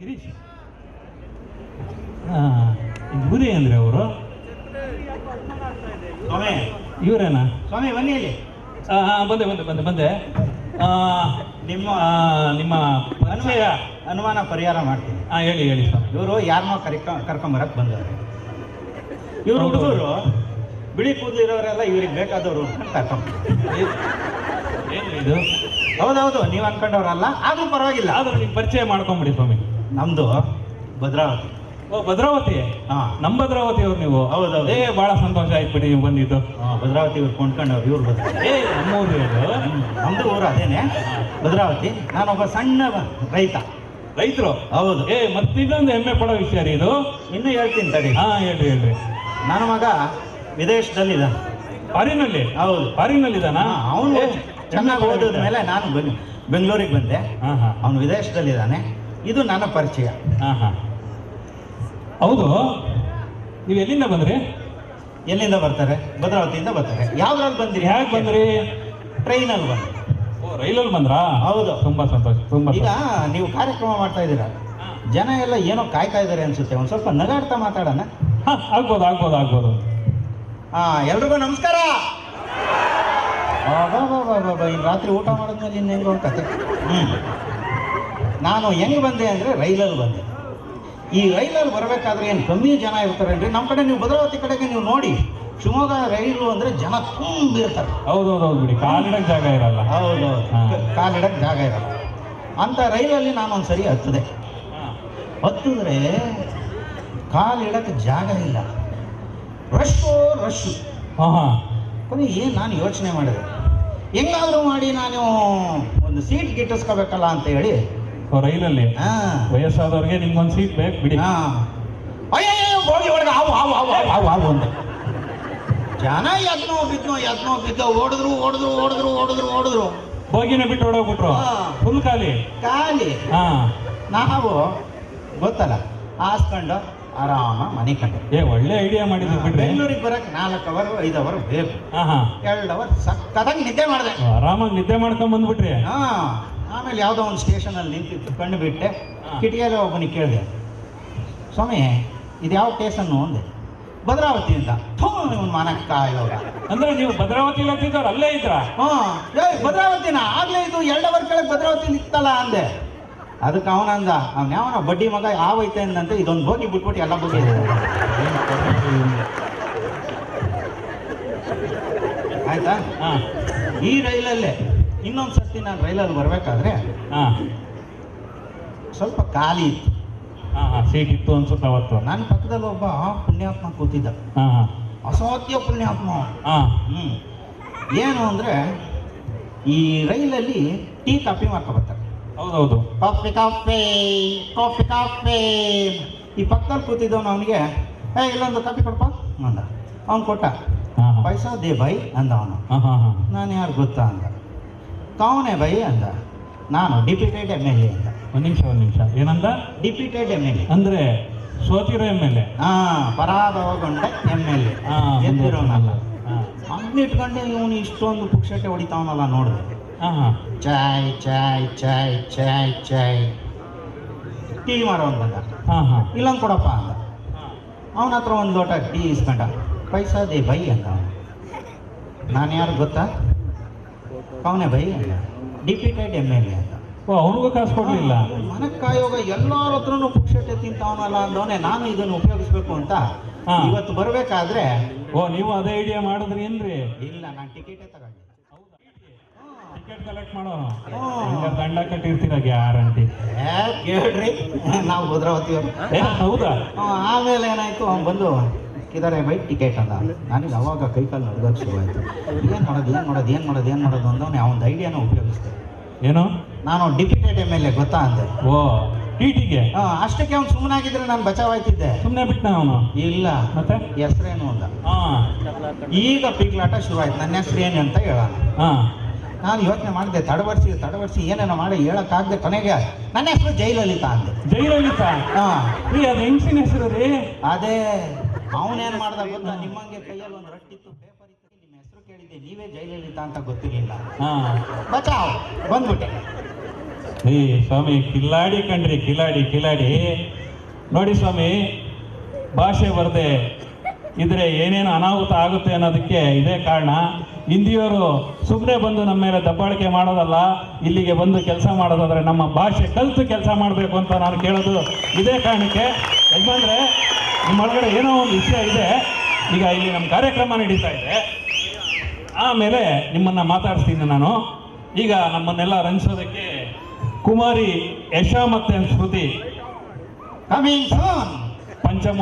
ಗಿರೀಶ್. ಇವರೇ ಅಂದ್ರೆ ಅವರು? ಸ್ವಾಮಿ. ಇವರೇನಾ? ಸ್ವಾಮಿ ಬನ್ನಿ ಇಲ್ಲಿ. ಹಾಂ ಹಾಂ ಬಂದೆ ಬಂದೆ ಬಂದೆ ಬಂದೆ. ನಿಮ್ಮ ನಿಮ್ಮ ಪರಿಚಯ. ಅನುಮಾನ ಪರಿಹಾರ ಮಾಡ್ತೀನಿ. ಹಾಂ ಹೇಳಿ ಹೇಳಿ ಸ್ವಾಮಿ. ಇವರು ಯಾರನ್ನೋ ಕರ್ಕೊಂಡು ಕರ್ಕೊಂಬರಕ್ಕೆ ಬಂದವರು. ಇವರು ಹುಡುಗರು ಬಿಳಿ ಕೂದಲು ಇರೋರೆಲ್ಲ ಇವ್ರಿಗೆ ಬೇಕಾದವರು ಕರ್ಕೊಂಡು ಏನು ಇದು? ಹೌದೌದು ನೀವು ಅನ್ಕೊಂಡವ್ರಲ್ಲ ಆದರೂ ಪರವಾಗಿಲ್ಲ. ಆದರೂ ನೀವು ಪರಿಚಯ ಮಾಡ್ಕೊಂಬಿಡಿ ಸ್ವಾಮಿ. ನಮ್ದು ಭದ್ರಾವತಿ. ಓ ಭದ್ರಾವತಿ? ಹಾಂ. ನಮ್ಮ ಭದ್ರಾವತಿ ಅವ್ರು ನೀವು? ಹೌದು ಏ ಬಹಳ ಸಂತೋಷ ಆಯ್ತು ಬಿಡಿ ನೀವು ಬಂದಿದ್ದು. ಹಾಂ ಭದ್ರಾವತಿ ಇವ್ರು ಕೊಂಡ್ಕೊಂಡವ್ರು ಇವ್ರು ಭದ್ರಾವತಿ ಏ ನಮ್ಮೂರು ಇದು ಹ್ಮ್. ನಮ್ದು ಊರು ಅದೇನೆ. ಭದ್ರಾವತಿ. ನಾನೊಬ್ಬ ಸಣ್ಣ ರೈತ. ರೈತರು? ಹೌದು. ಏ ಮತ್ತಿದೊಂದು ಹೆಮ್ಮೆ ಪಡೋ ವಿಷಯ ರೀ ಇದು. ಇನ್ನು ಹೇಳ್ತೀನಿ ತಡಿ. ಹಾ ಹೇಳ್ರಿ ಹೇಳ್ರಿ. ನನ್ನ ಮಗ ವಿದೇಶದಲ್ಲಿದ್ದ ಫಾರಿನಲ್ಲಿ? ಹೌದು. ಫಾರಿನಲ್ಲಿದ್ದಾನಾ ಅವನು ಚೆನ್ನಾಗಿ ಓದಿದ ಮೇಲೆ ನಾನು ಬನ್ನಿ ಬೆಂಗಳೂರಿಗೆ ಬಂದೆ. ಹಾ ಹಾ. ಅವನು ವಿದೇಶದಲ್ಲಿದ್ದಾನೆ. ಇದು ನನ್ನ ಪರಿಚಯ. ಹಾಂ ಹಾಂ ಹೌದು. ನೀವು ಎಲ್ಲಿಂದ ಬಂದ್ರಿ? ಎಲ್ಲಿಂದ ಬರ್ತಾರೆ? ಭದ್ರಾವತಿಯಿಂದ ಬರ್ತಾರೆ. ಯಾವ್ದ್ರಲ್ಲಿ ಬಂದ್ರಿ? ಹೇಗೆ ಬಂದ್ರಿ? ಟ್ರೈನಲ್ಲಿ ಬಂದ್ರಿ ಓ ರೈಲಲ್ಲಿ ಬಂದ್ರಾ? ಹೌದು. ತುಂಬಾ ಸಂತೋಷ ತುಂಬಾ ಈಗ ನೀವು ಕಾರ್ಯಕ್ರಮ ಮಾಡ್ತಾ ಇದ್ದೀರಾ? ಜನ ಎಲ್ಲ ಏನೋ ಕಾಯ್ತಾ ಇದ್ದಾರೆ ಅನ್ಸುತ್ತೆ. ಒಂದು ಸ್ವಲ್ಪ ನಗಾಡ್ತಾ ಮಾತಾಡೋಣ. ಹಾಂ ಆಗ್ಬೋದು ಆಗ್ಬೋದು ಆಗ್ಬೋದು. ಹಾಂ ಎಲ್ರಿಗೂ ನಮಸ್ಕಾರ. ಇನ್ನು ರಾತ್ರಿ ಊಟ ಮಾಡಿದ್ಮೇಲೆ ಇನ್ನೇನು ಅಂತ ಕತೆ. ಹ್ಮ್. ನಾನು ಹೆಂಗೆ ಬಂದೆ ಅಂದರೆ ರೈಲಲ್ಲಿ ಬಂದೆ. ಈ ರೈಲಲ್ಲಿ ಬರಬೇಕಾದ್ರೆ ಏನು ಕಮ್ಮಿ ಜನ ಇರ್ತಾರೇನ್ರಿ ನಮ್ಮ ಕಡೆ ನೀವು ಭದ್ರಾವತಿ ಕಡೆಗೆ ನೀವು ನೋಡಿ ಶಿವಮೊಗ್ಗ ರೈಲು ಅಂದರೆ ಜನ ತುಂಬಿರ್ತಾರೆ ಹೌದೌದು ಹೌದು ಬಿಡಿ ಕಾಲಿಡಕ್ ಜಾಗ ಇರಲ್ಲ. ಹೌದು. ಕಾಲಿಡಕ್ಕೆ ಜಾಗ ಇರಲ್ಲ. ಅಂತ ರೈಲಲ್ಲಿ ನಾನು ಒಂದು ಸರಿ ಹತ್ತಿದೆ. ಹತ್ತಿದ್ರೆ ಕಾಲಿಡಕ್ಕೆ ಜಾಗ ಇಲ್ಲ. ರಶ್ಶು ರಶ್ಶು ಹಾಂ ಹಾಂ. ಕೊನೆ ಏನು ನಾನು ಯೋಚನೆ ಮಾಡಿದೆ? ಹೆಂಗಾದರೂ ಮಾಡಿ ನಾನು ಒಂದು ಸೀಟ್ ಗಿಟ್ಟಿಸ್ಕೋಬೇಕಲ್ಲ ಅಂತ ಹೇಳಿ ಓ, ರೈಲಲ್ಲಿ ವಯಸ್ಸಾದವ್ರಿಗೆ ನಿಮ್ಗೊಂದು ಸೀಟ್ ಬೇಕು ಬಿಡಿ. ಹಾಂ. ಅಯ್ಯಯ್ಯೋ ಬೋಗಿ ಒಳಗೆ ಹಾವು ಹಾವು ಹಾವು ಹಾವು ಹಾವು ಅಂದೆ ಜನ ಎದ್ನೋ ಬಿದ್ನೋ ಎದ್ನೋ ಬಿದ್ದ ಓಡಿದ್ರು ಓಡಿದ್ರು ಓಡಿದ್ರು ಓಡಿದ್ರು ಓಡಿದ್ರು. ಹೋಗಿನ ಬಿಟ್ಟು ಓಡೋಗ್ಬಿಟ್ರು ಹಾ. ಫುಲ್ ಖಾಲಿ. ಖಾಲಿ. ಹಾ. ನಾವು ಗೊತ್ತಲ್ಲ ಹಾಸ್ಕೊಂಡು ಆರಾಮ ಮನೆ ಕಂಡು ಏ ಒಳ್ಳೆ ಐಡಿಯಾ ಮಾಡಿದ್ರು ಬಿಡ್ರಿ. ಬೆಂಗಳೂರಿಗೆ ಬರಕ್ಕೆ ನಾಲ್ಕು ಅವರ್ ಐದು ಅವರ್ ಬೇಕು. ಎರಡು ಅವರ್ ಸಕ್ಕತ್ತಾಗಿ ನಿದ್ದೆ ಮಾಡಿದೆ. ಆರಾಮಾಗಿ ನಿದ್ದೆ ಮಾಡ್ಕೊಂಡ್ ಬಂದ್ಬಿಟ್ರಿ. ಹಾ. ಆಮೇಲೆ ಯಾವುದೋ ಒಂದು ಸ್ಟೇಷನಲ್ಲಿ ನಿಂತಿತ್ತು ಕಣ್ಣು ಬಿಟ್ಟೆ. ಕಿಟಕಿಯಲ್ಲೇ ಒಬ್ಬನಿಗೆ ಕೇಳಿದೆ. ಸ್ವಾಮಿ ಇದು ಯಾವ ಸ್ಟೇಷನ್ನು ಅಂದೆ? ಭದ್ರಾವತಿಯಿಂದ ಥೂ ಇವನು ಮನಕ್ಕಾಯೋಗ ಅಂದ್ರೆ ನೀವು ಭದ್ರಾವತಿಲಿ ಹತ್ತಿದ್ದವ್ರು ಅಲ್ಲೇ ಇದ್ರ? ಹ್ಞೂ ಏ ಭದ್ರಾವತಿನ? ಆಗಲೇ ಇದು ಎರಡು ಅವರ್ ಕೆಳಗೆ ಭದ್ರಾವತಿ ಇತ್ತಲ್ಲ ಅಂದೆ. ಅದಕ್ಕೆ ಅವನಂದ ಅವ್ನು ಯಾವನ ಬಡ್ಡಿ ಮಗ ಯಾವೈತೆ ಅಂದಂತೆ ಇದೊಂದು ಹೋಗಿ ಬಿಟ್ಬಿಟ್ಟು ಎಲ್ಲ ಬೋಗಿ ಆಯ್ತಾ? ಹಾ. ಈ ರೈಲಲ್ಲೇ ಇನ್ನೊಂದು ಸರ್ತಿ ನಾನು ರೈಲಲ್ಲಿ ಬರಬೇಕಾದ್ರೆ ಹಾಂ. ಸ್ವಲ್ಪ ಖಾಲಿ ಇತ್ತು. ಹಾಂ ಹಾ ಸೀಟ್ ಇತ್ತು ಅನ್ಸುತ್ತೆ ಅವತ್ತು. ನನ್ನ ಪಕ್ಕದಲ್ಲಿ ಒಬ್ಬ ಪುಣ್ಯಾತ್ಮ ಕೂತಿದ್ದ. ಹಾಂ ಹಾ. ಅಸಾಧ್ಯ ಪುಣ್ಯಾತ್ಮ. ಹಾಂ. ಹ್ಞೂ ಏನು ಅಂದರೆ ಈ ರೈಲಲ್ಲಿ ಟೀ ಕಾಫಿ ಮಾಡ್ಕೊಬರ್ತಾರೆ ಹೌದೌದು. Coffee coffee coffee coffee. ಈ ಪಕ್ಕದಲ್ಲಿ ಕೂತಿದ್ದವನು ಅವನಿಗೆ ಏ ಇಲ್ಲೊಂದು ಕಾಫಿ ಕೊಡಪ್ಪ ಅಂದ. ಅವ್ನು ಕೊಟ್ಟ ಪೈಸಾ ದೇ ಬೈ ಅಂದ ಅವನು. ಹಾ ಹಾ ಹಾ. ನಾನು ಯಾರು ಗೊತ್ತಾ ಅಂದ. ಕವನೆ ಬೈ ಅಂದ ನಾನು ಡಿಪ್ಯೂಟೆಡ್ ಎಂ ಎಲ್ ಎ ಅಂತ. ಒಂದು ನಿಮಿಷ ಒಂದು ನಿಮಿಷ. ಏನಂದ? Deputed M L A. ಅಂದ್ರೆ ಸೋತಿರೋ ಎಂ ಎಲ್ ಎ? ಹಾ ಪರಾಭವಗೊಂಡ ಎಂ ಎಲ್ ಎ. ಹಾ ಗೆದ್ದಿರೋನಲ್ಲ ಹಾ. ಹಂಗೆ ಇಟ್ಕೊಂಡೆ ಇವನು ಇಷ್ಟೊಂದು ಪುಕ್ಷಟೆ ಹೊಡಿತಾವನಲ್ಲ ನೋಡಿದೆ. ಹಾ ಹಾ. ಚಾಯ್ ಚಾಯ್ ಚಾಯ್ ಚಾಯ್ ಚಾಯ್. ಟೀ ಮಾರೋ ಬಂದ ಹಾ ಹಾ. ಇಲ್ಲೊಂದು ಕೊಡಪ್ಪ ಅಂದ. ಅವನ ಹತ್ರ ಒಂದು ಲೋಟ ಟೀ ಇಸ್ಕೊಂಡ. ಪೈಸಾ ದೇ ಬೈ ಅಂತ ನಾನು ಯಾರು ಗೊತ್ತಾ? ಅವನೇ by deputed M L A ಅಂತ ಓ ಅವನಿಗೂ ಕಾಸು ಕೊಡ್ಲಿಲ್ಲ. ಮನಕ್ಕಾಯೋಗ ಎಲ್ಲರ ಹತ್ರನೂ ಪುಕ್ಷಟೆ ತಿಂತಾವನಲ್ಲ ಅಂದವನೇ ನಾನು ಇದನ್ನು ಉಪಯೋಗಿಸ್ಬೇಕು ಅಂತ ಹಾ. ಇವತ್ತು ಬರಬೇಕಾದ್ರೆ ಓ ನೀವು ಅದೇ ಐಡಿಯಾ ಮಾಡಿದ್ರಿ ಏನ್ರಿ? ಇಲ್ಲ ನಾನು ಟಿಕೆಟೇ ತಗೊಂಡೆ ಟಿಕೆಟ್ ಕಲೆಕ್ಟ್ ಮಾಡೋ ಹ್ಮ್. ದಂಡ ಕಟ್ಟಿರ್ತೀರ ಗ್ಯಾರಂಟಿ? ಕೇಳ್ರಿ. ನಾವು ಭದ್ರಾವತಿ ಹೌದಾ? ಆಮೇಲೆ ಏನಾಯ್ತು? ಅವ್ನು ಬಂದು ಇದಾರೆ ಬೈ ಟಿಕೆಟ್ ಅಲ್ಲ ನನಗೆ ಅವಾಗ ಕೈಕಾಲು ನಡ್ಗಕ್ಕೆ ಶುರುವಾಯಿತು. ಏನು ಮಾಡೋದು ಏನು ಮಾಡೋದು ಏನು ಮಾಡೋದು ಏನು ಮಾಡೋದು ಅಂದವನೇ ಒಂದು ಐಡಿಯಾನ ಉಪಯೋಗಿಸ್ದೆ. ಏನು? ನಾನು ಡಿಪ್ಯೂಟೆಡ್ ಎಂ ಎಲ್ ಎ ಗೊತ್ತಾ ಅಂದೆ. ಓ ಟಿಗೆ ಹಾಂ ಅಷ್ಟಕ್ಕೆ ಅವ್ನು ಸುಮ್ಮನಾಗಿದ್ರೆ ನಾನು ಬಚಾವಾಯ್ತಿದ್ದೆ. ಸುಮ್ಮನೆ ಬಿಟ್ಟನ ಅವನು? ಇಲ್ಲ. ಮತ್ತೆ? ಹೆಸರೇನು ಅಂದ ಈಗ ಈಗ ಶುರು ಆಯ್ತು ನನ್ನ ಹೆಸರು ಏನು ಅಂತ ಹೇಳ ಹಾ. ನಾನು ಯೋಚನೆ ಮಾಡಿದೆ ತಡವರ್ಸಿ ತಡವರ್ಸಿ ಏನೇನೋ ಮಾಡಿ ಹೇಳೋಕ್ಕಾಗದೆ ಕೊನೆಗೆ ನನ್ನ ಹೆಸರು ಜೈಲಲಿತಾ ಅಂದೆ. ಜೈಲಲಿತಾ? ಹಾಂ. ರೀ ಅದು ಹೆಂಗಸಿನ ಹೆಸರು ರೀ? ಅದೇ ಅವನೇನು ಮಾಡ್ದ ಗೊತ್ತಾ? ನಿಮ್ಮಂಗೆ ಕೈಯಲ್ಲಿ ಒಂದು ರಟ್ಟಿತ್ತು ಪೇಪರ್ ಇತ್ತು. ನಿಮ್ಮ ಹೆಸರು ಕೇಳಿದ್ದೆ ನೀವೇ ಜೈಲಲಿತಾ ಅಂತ ಗೊತ್ತಿರಲಿಲ್ಲ. ಹಾಂ. ಬಚಾವ್ ಬಂದ್ಬಿಟ್ಟೆ. ಏ ಸ್ವಾಮಿ ಕಿಲಾಡಿ ಕಣ್ರಿ ಕಿಲಾಡಿ ಕಿಲಾಡಿ ನೋಡಿ ಸ್ವಾಮಿ ಭಾಷೆ ಬರದೆ ಇದ್ರೆ ಏನೇನು ಅನಾಹುತ ಆಗುತ್ತೆ ಅನ್ನೋದಕ್ಕೆ ಇದೇ ಕಾರಣ. ಹಿಂದಿಯವರು ಸುಮ್ಮನೆ ಬಂದು ನಮ್ಮ ಮೇಲೆ ದಬ್ಬಾಳಿಕೆ ಮಾಡೋದಲ್ಲ ಇಲ್ಲಿಗೆ ಬಂದು ಕೆಲಸ ಮಾಡೋದಾದ್ರೆ ನಮ್ಮ ಭಾಷೆ ಕಲಿತು ಕೆಲಸ ಮಾಡಬೇಕು ಅಂತ ನಾನು ಕೇಳೋದು ಇದೇ ಕಾರಣಕ್ಕೆ. ಯಾಕಂದರೆ ನಿಮ್ಮೊಳಗಡೆ ಏನೋ ಒಂದು ವಿಷಯ ಇದೆ. ಈಗ ಇಲ್ಲಿ ನಮ್ಮ ಕಾರ್ಯಕ್ರಮ ನಡೀತಾ ಇದೆ. ಆಮೇಲೆ ನಿಮ್ಮನ್ನು ಮಾತಾಡಿಸ್ತೀನಿ ನಾನು. ಈಗ ನಮ್ಮನ್ನೆಲ್ಲ ರಂಜಿಸೋದಕ್ಕೆ ಕುಮಾರಿ ಯಶ ಮತ್ತೆ ಶ್ರುತಿ. ಕಮಿಂಗ್ ಪಂಚಮ